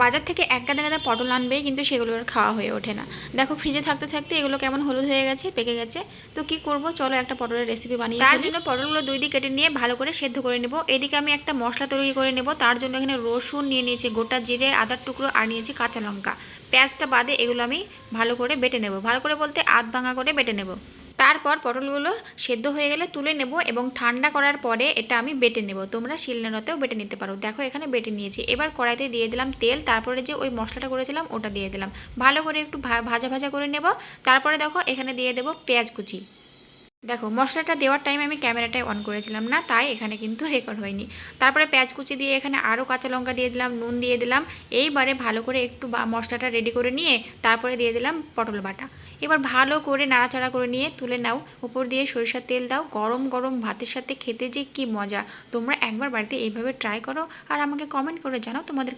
বাজার থেকে এক গাদা গাদা পটল আনবে কিন্তু সেগুলো আর খাওয়া হয়ে ওঠে না। দেখো ফ্রিজে থাকতে থাকতে এগুলো কেমন হলুদ হয়ে গেছে পেকে গেছে। তো কি করব? চলো একটা পটলের রেসিপি বানিয়ে তার জন্য পটলগুলো দুই দিক কেটে নিয়ে ভালো করে সেদ্ধ করে নেব। এদিকে আমি একটা মশলা তৈরি করে নেব। তার জন্য এখানে রসুন নিয়ে নিয়েছি গোটা জিরে আদার টুকরো আর নিয়েছি কাঁচা লঙ্কা। পেঁয়াজটা বাদে এগুলো আমি ভালো করে বেটে নেব। ভালো করে বলতে আধ ভাঙা করে বেটে নেব। তারপর পটলগুলো সেদ্ধ হয়ে গেলে তুলে নেব এবং ঠান্ডা করার পরে এটা আমি বেটে নেব। তোমরা শিলনোড়াতেও বেটে নিতে পারো। দেখো, এখানে বেটে নিয়েছি। এবার কড়াইতে দিয়ে দিলাম তেল। তারপরে যে ওই মশলাটা করেছিলাম, ওটা দিয়ে দিলাম। ভালো করে একটু ভাজা ভাজা করে নেব। তারপরে দেখো, এখানে দিয়ে দেবো পেঁয়াজ কুচি। দেখো, মশলাটা দেওয়ার টাইম আমি ক্যামেরাটাই অন করেছিলাম না, তাই এখানে কিন্তু রেকর্ড হয়নি। তারপরে পেঁয়াজ কুচি দিয়ে এখানে আরও কাঁচা লঙ্কা দিয়ে দিলাম, নুন দিয়ে দিলাম, এইবারে ভালো করে একটু মশলাটা রেডি করে নিয়ে তারপরে দিয়ে দিলাম পটল বাটা। এবার ভালো করে নাড়াচাড়া করে নিয়ে তুলে নাও, উপর দিয়ে সরিষার তেল দাও, গরম গরম ভাতের সাথে খেতে যে কি মজা। তোমরা একবার বাড়িতে এইভাবে ট্রাই করো, আর আমাকে কমেন্ট করে জানাও তোমাদের